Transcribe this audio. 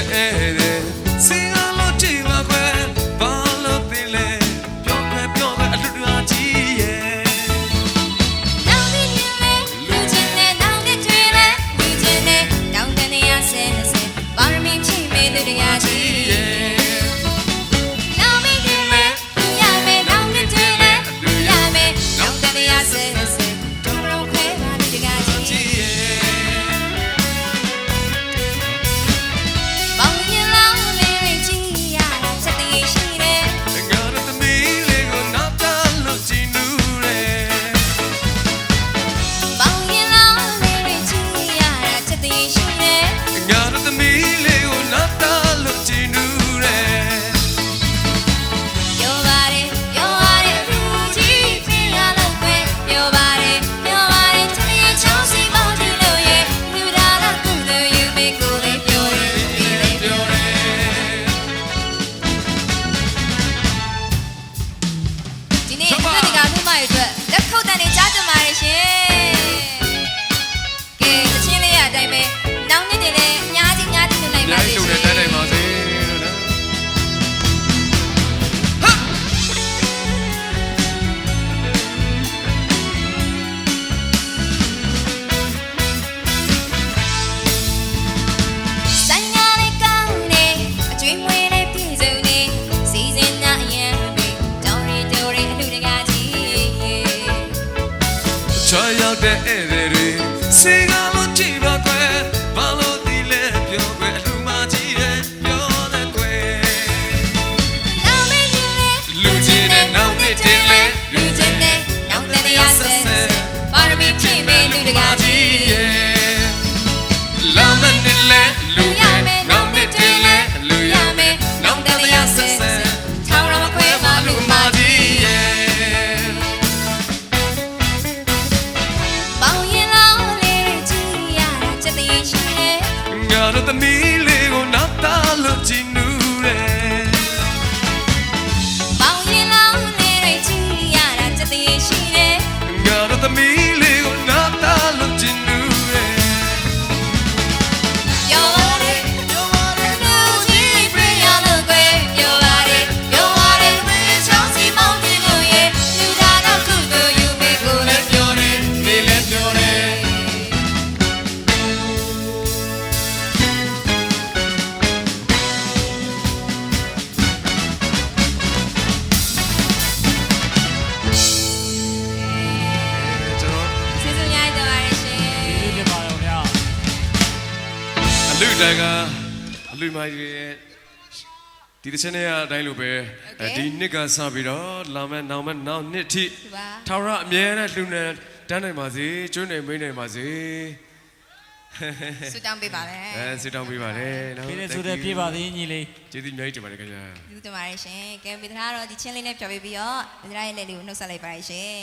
te it. sing ငါတို့သမီးလေးကိုနားသားလို့ကြည့်နူ တန်ကအလူမကြီးရဲ့ဒီတစ်ချက်နဲ့အတိုင်းလိုပဲဒီနှစ်ကစပြီးတော့လာမဲ့နောက်မဲ့နောက်နှစ်ထိဒီပါထာဝရအမြဲတမ်းလူနဲ့တန်းနိုင်ပါစေကျွန်းနိုင်မိနိုင်ပါစေဆုတောင်းပေးပါမယ်အဲဆုတောင်းပေးပါတယ်နော်ပြည့်တဲ့ဆိုတဲ့ပြပါသေးညီလေးကျေးဇူးအများကြီးတင်ပါတယ်ခင်ဗျာကျေးဇူးတင်ပါတယ်ရှင်ကဲဗီဒနာတော့ဒီချင်းလေးနဲ့ပြောပြပြီးတော့ဗီဒနာရဲ့လက်လေးကိုနှုတ်ဆက်လိုက်ပါရရှင်